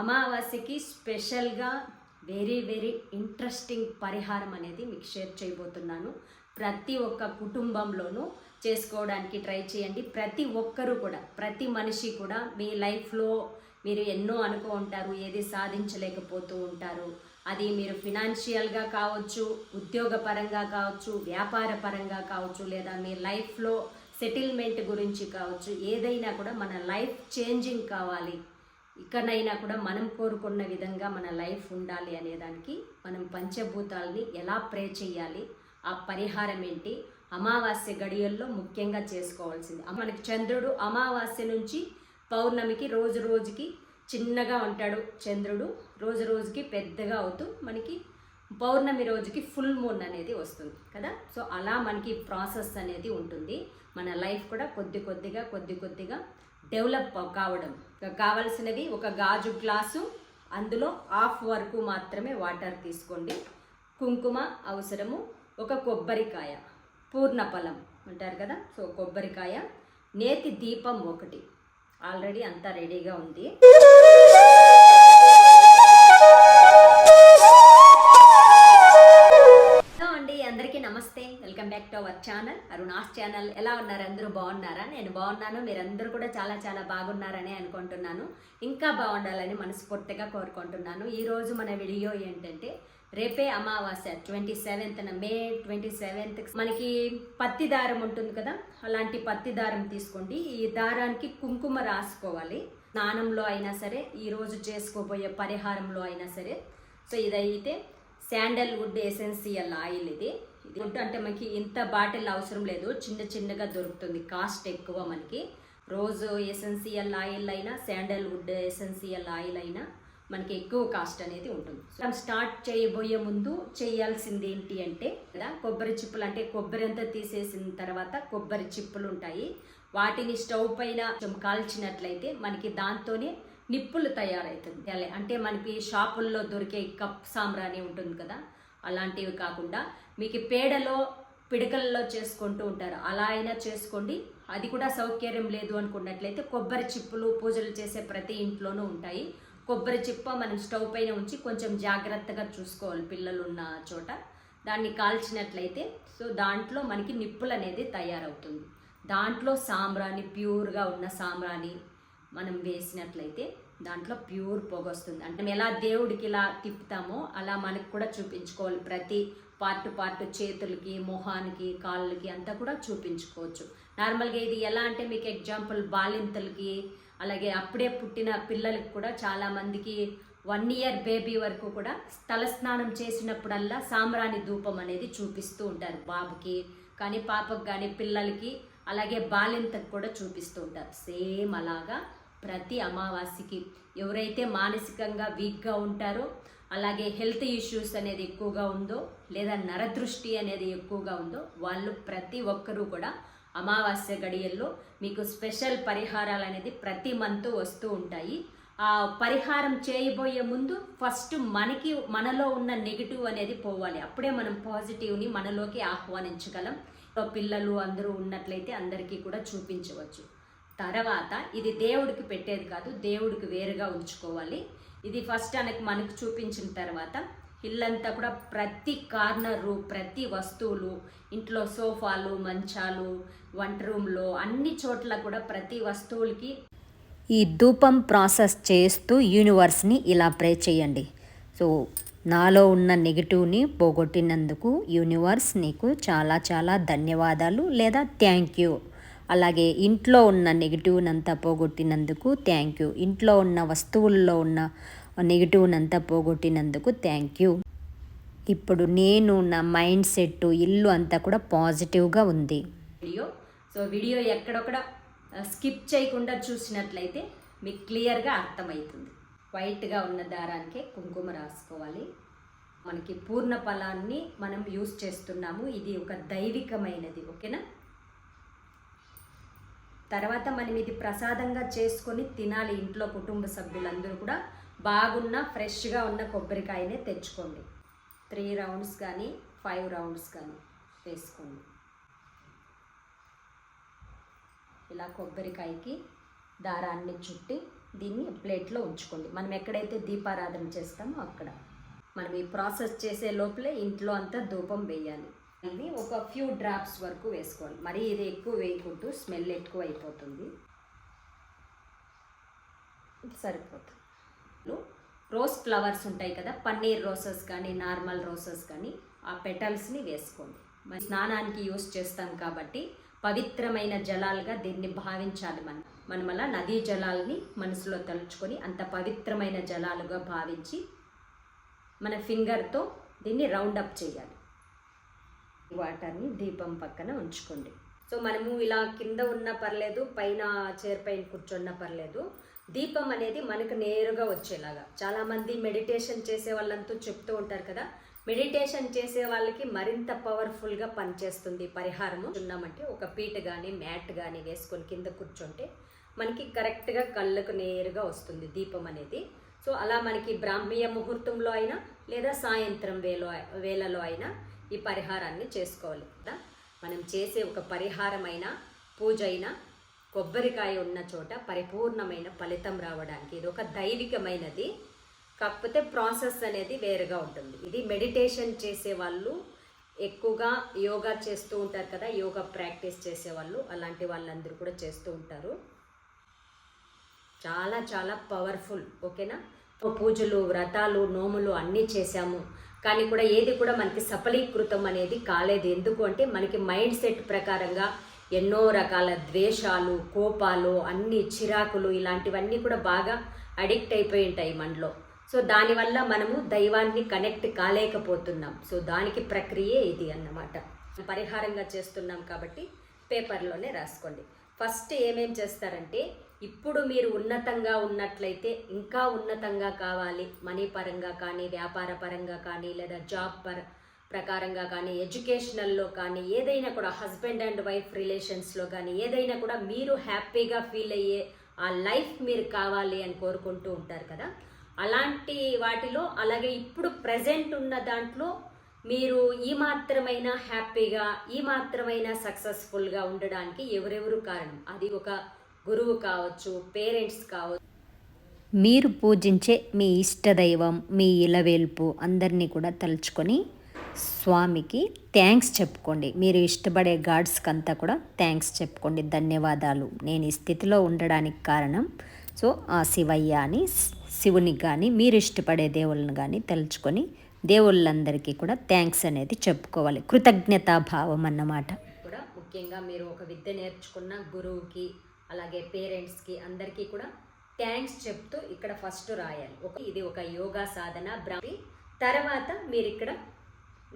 అమావాస్యకి స్పెషల్గా very very interesting పరిహారం అనేది మీకు షేర్ చేయబోతున్నాను. ప్రతి ఒక్క కుటుంబంలోనూ చేసుకోవడానికి ట్రై చేయండి. ప్రతి ఒక్కరూ కూడా ప్రతి మనిషి కూడా మీ లైఫ్లో మీరు ఎన్నో అనుకో ఉంటారు ఏది సాధించలేకపోతూ ఉంటారు. అది మీరు ఫినాన్షియల్గా కావచ్చు ఉద్యోగపరంగా కావచ్చు వ్యాపార పరంగా కావచ్చు లేదా మీ లైఫ్లో సెటిల్మెంట్ గురించి కావచ్చు ఏదైనా కూడా మన లైఫ్ చేంజింగ్ కావాలి. ఇక్కడైనా కూడా మనం కోరుకున్న విధంగా మన లైఫ్ ఉండాలి అనేదానికి మనం పంచభూతాలని ఎలా ప్రే చేయాలి ఆ పరిహారం ఏంటి అమావాస్య గడియల్లో ముఖ్యంగా చేసుకోవాల్సింది. మనకి చంద్రుడు అమావాస్య నుంచి పౌర్ణమికి రోజు రోజుకి చిన్నగా ఉంటాడు చంద్రుడు. రోజు రోజుకి పెద్దగా అవుతూ మనకి పౌర్ణమి రోజుకి ఫుల్ మూన్ అనేది వస్తుంది కదా. సో అలా మనకి ప్రాసెస్ అనేది ఉంటుంది. మన లైఫ్ కూడా కొద్ది కొద్దిగా కొద్ది కొద్దిగా డెవలప్ కావడం. కావలసినవి ఒక గాజు గ్లాసు అందులో హాఫ్ వరకు మాత్రమే వాటర్ తీసుకోండి. కుంకుమ అవసరము ఒక కొబ్బరికాయ పూర్ణఫలం అంటారు కదా సో కొబ్బరికాయ నేతి దీపం ఒకటి. ఆల్రెడీ అంతా రెడీగా ఉంది. అందరికీ నమస్తే. Welcome back to our channel Aruna's channel ఎలా ఉన్నారు? అందరూ బాగున్నారా? నేను బాగున్నాను. మీరందరూ కూడా చాలా చాలా బాగున్నారని అనుకుంటున్నాను. ఇంకా బాగుండాలని మనస్ఫూర్తిగా కోరుకుంటున్నాను. ఈరోజు మన వీడియో ఏంటంటే రేపే అమావాస్య ట్వంటీ సెవెంత్న మే ట్వంటీ సెవెంత్ మనకి పత్తి దారం ఉంటుంది కదా? అలాంటి పత్తి దారం తీసుకోండి. ఈ దారానికి కుంకుమ రాసుకోవాలి. స్నానంలో అయినా సరే ఈరోజు చేసుకోబోయే పరిహారంలో అయినా సరే. సో ఇదైతే శాండల్ వుడ్ ఎసెన్షియల్ ఆయిల్ ఇది. వుడ్ అంటే మనకి ఇంత బాటిల్ అవసరం లేదు. చిన్న చిన్నగా దొరుకుతుంది. కాస్ట్ ఎక్కువ మనకి. రోజు ఎసెన్సియల్ ఆయిల్ అయినా శాండల్ వుడ్ ఎసెన్షియల్ ఆయిల్ అయినా మనకి ఎక్కువ కాస్ట్ అనేది ఉంటుంది. సో మనం స్టార్ట్ చేయబోయే ముందు చేయాల్సింది ఏంటి అంటే కదా కొబ్బరి చిప్పలు అంటే కొబ్బరి అంతా తీసేసిన తర్వాత కొబ్బరి చిప్పులు ఉంటాయి. వాటిని స్టవ్ పైన కొంచెం కాల్చినట్లయితే మనకి దాంతోనే నిప్పులు తయారవుతుంది అలా అంటే మనకి షాపుల్లో దొరికే కప్ సాంబ్రాణి ఉంటుంది కదా అలాంటివి కాకుండా మీకు పేడలో పిడకల్లో చేసుకుంటూ ఉంటారు. అలా అయినా చేసుకోండి. అది కూడా సౌకర్యం లేదు అనుకున్నట్లయితే కొబ్బరి చిప్పులు పూజలు చేసే ప్రతి ఇంట్లోనూ ఉంటాయి. కొబ్బరి చిప్ప మనం స్టవ్ పైన ఉంచి కొంచెం జాగ్రత్తగా చూసుకోవాలి పిల్లలు ఉన్న చోట. దాన్ని కాల్చినట్లయితే సో దాంట్లో మనకి నిప్పులు అనేది తయారవుతుంది. దాంట్లో సాంబ్రాణి ప్యూర్గా ఉన్న సాంబ్రాణి మనం వేసినట్లయితే దాంట్లో ప్యూర్ పొగ వస్తుంది. అంటే మేము ఎలా దేవుడికి ఇలా తిప్పుతామో అలా మనకు కూడా చూపించుకోవాలి. ప్రతి పార్ట్ పార్ట్ చేతులకి మొహానికి కాళ్ళకి అంతా కూడా చూపించుకోవచ్చు. నార్మల్గా ఇది ఎలా అంటే మీకు ఎగ్జాంపుల్ బాలింతలకి అలాగే అప్పుడే పుట్టిన పిల్లలకి కూడా చాలామందికి వన్ ఇయర్ బేబీ వరకు కూడా తలస్నానం చేసినప్పుడల్లా సాంబ్రాణి ధూపం అనేది చూపిస్తూ ఉంటారు బాబుకి. కానీ పాపకు కానీ పిల్లలకి అలాగే బాలింతకు కూడా చూపిస్తూ ఉంటారు. సేమ్ అలాగా ప్రతి అమావాస్యకి ఎవరైతే మానసికంగా వీక్గా ఉంటారో అలాగే హెల్త్ ఇష్యూస్ అనేది ఎక్కువగా ఉందో లేదా నరదృష్టి అనేది ఎక్కువగా ఉందో వాళ్ళు ప్రతి ఒక్కరూ కూడా అమావాస్య గడియల్లో మీకు స్పెషల్ పరిహారాలు అనేది ప్రతి మంత్ వస్తూ ఉంటాయి. ఆ పరిహారం చేయబోయే ముందు ఫస్ట్ మనకి మనలో ఉన్న నెగిటివ్ అనేది పోవాలి. అప్పుడే మనం పాజిటివ్ని మనలోకి ఆహ్వానించగలం. పిల్లలు అందరూ ఉన్నట్లయితే అందరికీ కూడా చూపించవచ్చు. తర్వాత ఇది దేవుడికి పెట్టేది కాదు దేవుడికి వేరుగా ఉంచుకోవాలి. ఇది ఫస్ట్ అనకి మనకు చూపించిన తర్వాత ఇల్లంతా కూడా ప్రతి కార్నరు ప్రతి వస్తువులు ఇంట్లో సోఫాలు మంచాలు వంట రూమ్లో అన్ని చోట్ల కూడా ప్రతి వస్తువులకి ఈ ధూపం ప్రాసెస్ చేస్తూ యూనివర్స్ని ఇలా ప్రే చేయండి. సో నాలో ఉన్న నెగిటివ్ని పోగొట్టినందుకు యూనివర్స్ నీకు చాలా చాలా ధన్యవాదాలు లేదా థ్యాంక్ యూ. అలాగే ఇంట్లో ఉన్న నెగిటివ్నంతా పోగొట్టినందుకు థ్యాంక్ యూ ఇంట్లో ఉన్న వస్తువుల్లో ఉన్న నెగిటివ్నంతా పోగొట్టినందుకు థ్యాంక్ యూ ఇప్పుడు నేను నా మైండ్ సెట్ ఇల్లు అంతా కూడా పాజిటివ్గా ఉంది. వీడియో. సో వీడియో ఎక్కడొక్కడ స్కిప్ చేయకుండా చూసినట్లయితే మీకు క్లియర్గా అర్థమవుతుంది. వైట్గా ఉన్న దారానికే కుంకుమ రాసుకోవాలి. మనకి పూర్ణ ఫలాన్ని మనం యూస్ చేస్తున్నాము. ఇది ఒక దైవికమైనది ఓకేనా? తర్వాత మనం ఇది ప్రసాదంగా చేసుకొని తినాలి ఇంట్లో కుటుంబ సభ్యులందరూ కూడా. బాగున్న ఫ్రెష్గా ఉన్న కొబ్బరికాయనే తెచ్చుకోండి. త్రీ రౌండ్స్ కానీ ఫైవ్ రౌండ్స్ కానీ వేసుకోండి. ఇలా కొబ్బరికాయకి దారాన్ని చుట్టి దీన్ని ప్లేట్లో ఉంచుకోండి. మనం ఎక్కడైతే దీపారాధన చేస్తామో అక్కడ. మనం ఈ ప్రాసెస్ చేసే లోపలే ఇంట్లో అంతా ధూపం వేయాలి. ఇది ఒక ఫ్యూ డ్రాప్స్ వరకు వేసుకోవాలి. మరీ ఇది ఎక్కువ వేయకుంటూ స్మెల్ ఎక్కువ అయిపోతుంది. సరిపోతుంది. రోజ్ ఫ్లవర్స్ ఉంటాయి కదా పన్నీర్ రోసెస్ కానీ నార్మల్ రోసెస్ కానీ ఆ పెటల్స్ని వేసుకోండి. మరి స్నానానికి యూస్ చేస్తాం కాబట్టి పవిత్రమైన జలాలుగా దీన్ని భావించాలి మనం. మనం అలా నదీ జలాల్ని మనసులో తలుచుకొని అంత పవిత్రమైన జలాలుగా భావించి మన ఫింగర్తో దీన్ని రౌండ్ అప్ చేయాలి. వాటర్ని దీపం పక్కన ఉంచుకోండి. సో మనము ఇలా కింద ఉన్న పర్లేదు పైన చైర్ పైన కూర్చున్న పర్లేదు దీపం అనేది మనకు నేరుగా వచ్చేలాగా. చాలామంది మెడిటేషన్ చేసే వాళ్ళంతా చెప్తూ ఉంటారు కదా మెడిటేషన్ చేసే వాళ్ళకి మరింత పవర్ఫుల్గా పనిచేస్తుంది పరిహారము. ఉన్నామంటే ఒక పీట కానీ మ్యాట్ కానీ వేసుకొని కింద కూర్చుంటే మనకి కరెక్ట్గా కళ్ళకు నేరుగా వస్తుంది దీపం అనేది. సో అలా మనకి బ్రాహ్మీయ ముహూర్తంలో అయినా లేదా సాయంత్రం వేలో వేళలో అయినా ఈ పరిహారాన్ని చేసుకోవాలి. కదా? మనం చేసే ఒక పరిహారమైన పూజ అయినా కొబ్బరికాయ ఉన్న చోట పరిపూర్ణమైన ఫలితం రావడానికి ఇది ఒక దైవికమైనది. కాకపోతే ప్రాసెస్ అనేది వేరుగా ఉంటుంది. ఇది మెడిటేషన్ చేసే వాళ్ళు ఎక్కువగా యోగా చేస్తూ ఉంటారు కదా? యోగా ప్రాక్టీస్ చేసే వాళ్ళు అలాంటి వాళ్ళందరూ కూడా చేస్తూ ఉంటారు. చాలా చాలా పవర్ఫుల్. ఓకేనా? పూజలు వ్రతాలు నోములు అన్నీ చేశాము. కానీ కూడా ఏది కూడా మనకి సఫలీకృతం అనేది కాలేదు. ఎందుకు అంటే మనకి మైండ్ సెట్ ప్రకారంగా ఎన్నో రకాల ద్వేషాలు కోపాలు అన్ని చిరాకులు ఇలాంటివన్నీ కూడా బాగా అడిక్ట్ అయిపోయి ఉంటాయి మనలో. సో దానివల్ల మనము దైవాన్ని కనెక్ట్ కాలేకపోతున్నాం. సో దానికి ప్రక్రియే ఇది అన్నమాట. పరిహారంగా చేస్తున్నాం కాబట్టి పేపర్లోనే రాసుకోండి. ఫస్ట్ ఏమేం చేస్తారంటే ఇప్పుడు మీరు ఉన్నతంగా ఉన్నట్లయితే ఇంకా ఉన్నతంగా కావాలి. మనీ పరంగా కానీ వ్యాపార పరంగా కానీ లేదా జాబ్ పర ప్రకారంగా కానీ ఎడ్యుకేషనల్లో కానీ ఏదైనా కూడా హస్బెండ్ అండ్ వైఫ్ రిలేషన్స్లో కానీ ఏదైనా కూడా మీరు హ్యాపీగా ఫీల్ అయ్యే ఆ లైఫ్ మీరు కావాలి అని కోరుకుంటూ ఉంటారు కదా. అలాంటి వాటిలో అలాగే ఇప్పుడు ప్రజెంట్ ఉన్న దాంట్లో మీరు ఈ మాత్రమైన హ్యాపీగా ఈ మాత్రమైన సక్సెస్ఫుల్గా ఉండడానికి ఎవరెవరు కారణం? అది ఒక గురువు కావచ్చు పేరెంట్స్ కావచ్చు. మీరు పూజించే మీ ఇష్టదైవం మీ ఇలవేల్పు అందరినీ కూడా తలుచుకొని స్వామికి థ్యాంక్స్ చెప్పుకోండి. మీరు ఇష్టపడే గాడ్స్కి అంతా కూడా థ్యాంక్స్ చెప్పుకోండి. ధన్యవాదాలు. నేను ఈ స్థితిలో ఉండడానికి కారణం. సో ఆ శివయ్య అని శివునికి కానీ మీరు ఇష్టపడే దేవుళ్ళని కానీ తలుచుకొని దేవుళ్ళందరికీ కూడా థ్యాంక్స్ అనేది చెప్పుకోవాలి. కృతజ్ఞతాభావం అన్నమాట. కూడా ముఖ్యంగా మీరు ఒక విద్య నేర్చుకున్న గురువుకి అలాగే పేరెంట్స్కి అందరికీ కూడా థ్యాంక్స్ చెప్తూ ఇక్కడ ఫస్ట్ రాయాలి. ఒక ఇది ఒక యోగా సాధన బ్రాహ్మి. తర్వాత మీరు ఇక్కడ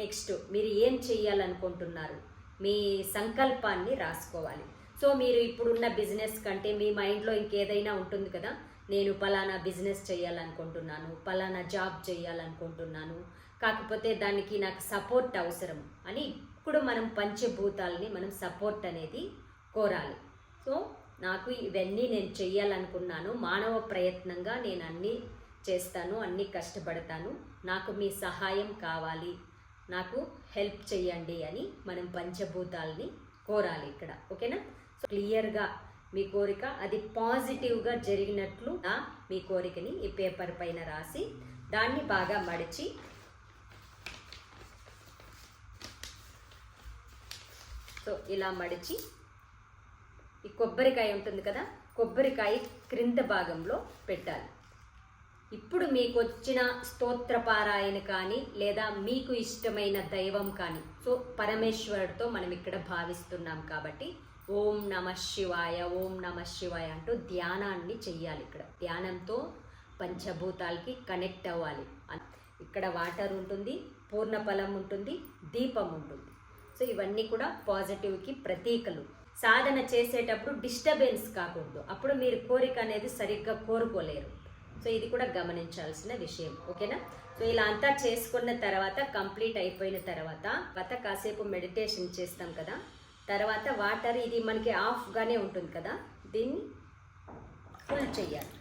నెక్స్ట్ మీరు ఏం చేయాలనుకుంటున్నారు మీ సంకల్పాన్ని రాసుకోవాలి. సో మీరు ఇప్పుడున్న బిజినెస్ కంటే మీ మైండ్లో ఇంకేదైనా ఉంటుంది కదా? నేను పలానా బిజినెస్ చేయాలనుకుంటున్నాను పలానా జాబ్ చేయాలనుకుంటున్నాను కాకపోతే దానికి నాకు సపోర్ట్ అవసరం అని ఇప్పుడు మనం పంచభూతాలని మనం సపోర్ట్ అనేది కోరాలి. సో నాకు ఇవన్నీ నేను చెయ్యాలనుకున్నాను. మానవ ప్రయత్నంగా నేను అన్నీ చేస్తాను అన్నీ కష్టపడతాను. నాకు మీ సహాయం కావాలి. నాకు హెల్ప్ చేయండి అని మనం పంచభూతాలని కోరాలి ఇక్కడ. ఓకేనా? సో క్లియర్గా మీ కోరిక అది పాజిటివ్గా జరిగినట్లు నా మీ కోరికని ఈ పేపర్ పైన రాసి దాన్ని బాగా మడిచి సో ఇలా మడిచి ఈ కొబ్బరికాయ ఉంటుంది కదా కొబ్బరికాయ క్రింద భాగంలో పెట్టాలి. ఇప్పుడు మీకు వచ్చిన స్తోత్రపారాయణ కానీ లేదా మీకు ఇష్టమైన దైవం కానీ సో పరమేశ్వరుడితో మనం ఇక్కడ భావిస్తున్నాం కాబట్టి ఓం నమ శివాయ ఓం నమ శివాయ అంటూ ధ్యానాన్ని చెయ్యాలి ఇక్కడ. ధ్యానంతో పంచభూతాలకి కనెక్ట్ అవ్వాలి. ఇక్కడ వాటర్ ఉంటుంది పూర్ణఫలం ఉంటుంది దీపం ఉంటుంది. సో ఇవన్నీ కూడా పాజిటివ్కి ప్రతీకలు. సాధన చేసేటప్పుడు డిస్టర్బెన్స్ కాకూడదు. అప్పుడు మీరు కోరిక అనేది సరిగ్గా కోరుకోలేరు. సో ఇది కూడా గమనించాల్సిన విషయం. ఓకేనా? సో ఇలా అంతా చేసుకున్న తర్వాత కంప్లీట్ అయిపోయిన తర్వాత గత కాసేపు మెడిటేషన్ చేస్తాం కదా? తర్వాత వాటర్ ఇది మనకి ఆఫ్గానే ఉంటుంది కదా? దీన్ని ఫుల్ చెయ్యాలి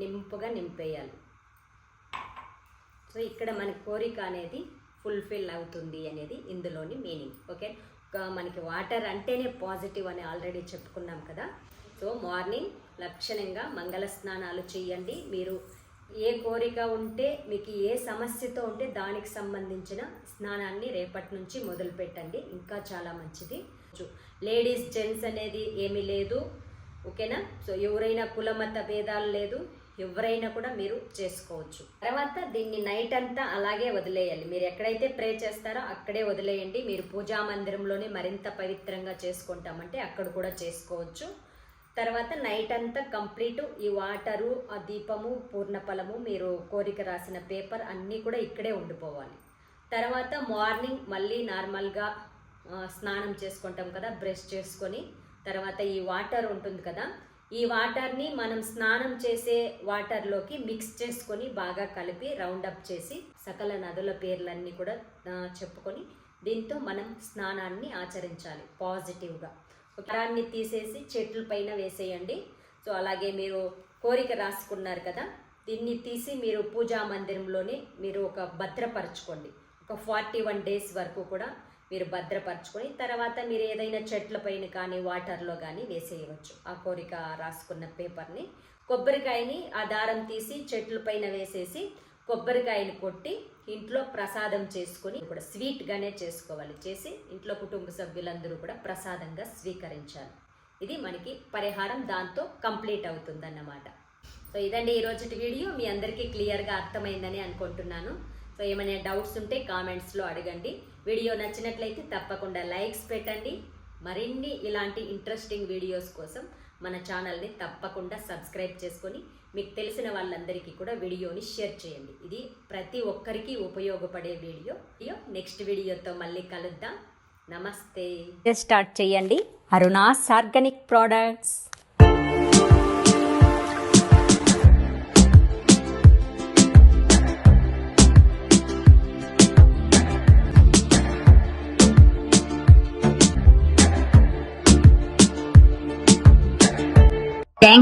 నింపుగా నింపేయాలి. సో ఇక్కడ మన కోరిక అనేది ఫుల్ఫిల్ అవుతుంది అనేది ఇందులోని మీనింగ్ ఓకే మనకి వాటర్ అంటేనే పాజిటివ్ అని ఆల్రెడీ చెప్పుకున్నాం కదా. సో మార్నింగ్ లక్షణంగా మంగళ స్నానాలు చేయండి. మీరు ఏ కోరిక ఉంటే మీకు ఏ సమస్యతో ఉంటే దానికి సంబంధించిన స్నానాన్ని రేపటి నుంచి మొదలు పెట్టండి. ఇంకా చాలా మంచిది. లేడీస్ జెంట్స్ అనేది ఏమీ లేదు. ఓకేనా సో ఎవరైనా కులమత భేదాలు లేదు. ఎవరైనా కూడా మీరు చేసుకోవచ్చు. తర్వాత దీన్ని నైట్ అంతా అలాగే వదిలేయాలి. మీరు ఎక్కడైతే ప్రే చేస్తారో అక్కడే వదిలేయండి. మీరు పూజా మందిరంలోనే మరింత పవిత్రంగా చేసుకుంటామంటే అక్కడ కూడా చేసుకోవచ్చు. తర్వాత నైట్ అంతా కంప్లీట్ ఈ వాటరు ఆ దీపము పూర్ణఫలము మీరు కోరిక రాసిన పేపర్ అన్నీ కూడా ఇక్కడే ఉండిపోవాలి. తర్వాత మార్నింగ్ మళ్ళీ నార్మల్గా స్నానం చేసుకుంటాం కదా బ్రష్ చేసుకొని తర్వాత ఈ వాటర్ ఉంటుంది కదా ఈ వాటర్ని మనం స్నానం చేసే వాటర్లోకి మిక్స్ చేసుకొని బాగా కలిపి రౌండ్ అప్ చేసి సకల నదుల పేర్లన్నీ కూడా చెప్పుకొని దీంతో మనం స్నానాన్ని ఆచరించాలి పాజిటివ్గా. ఒకరాన్ని తీసేసి చెట్ల పైన వేసేయండి. సో అలాగే మీరు కోరిక రాసుకున్నారు కదా దీన్ని తీసి మీరు పూజా మందిరంలోనే మీరు ఒక భద్రపరచుకోండి. ఒక ఫార్టీ వన్ డేస్ వరకు కూడా మీరు భద్రపరచుకొని తర్వాత మీరు ఏదైనా చెట్ల పైన కానీ వాటర్లో కానీ వేసేయవచ్చు. ఆ కోరిక రాసుకున్న పేపర్ని కొబ్బరికాయని ఆ దారం తీసి చెట్ల పైన వేసేసి కొబ్బరికాయని కొట్టి ఇంట్లో ప్రసాదం చేసుకొని కూడా స్వీట్గానే చేసుకోవాలి. చేసి ఇంట్లో కుటుంబ సభ్యులందరూ కూడా ప్రసాదంగా స్వీకరించాలి. ఇది మనకి పరిహారం దాంతో కంప్లీట్ అవుతుందన్నమాట. సో ఇదండి ఈ వీడియో. మీ అందరికీ క్లియర్గా అర్థమైందని అనుకుంటున్నాను. సో ఏమైనా డౌట్స్ ఉంటే కామెంట్స్లో అడగండి. వీడియో నచ్చినట్లయితే తప్పకుండా లైక్స్ పెట్టండి. మరిన్ని ఇలాంటి ఇంట్రెస్టింగ్ వీడియోస్ కోసం మన ఛానల్ని తప్పకుండా సబ్స్క్రైబ్ చేసుకొని మీకు తెలిసిన వాళ్ళందరికీ కూడా వీడియోని షేర్ చేయండి. ఇది ప్రతి ఒక్కరికి ఉపయోగపడే వీడియో. నెక్స్ట్ వీడియోతో మళ్ళీ కలుద్దాం. నమస్తే. స్టార్ట్ చేయండి. Aruna's organic products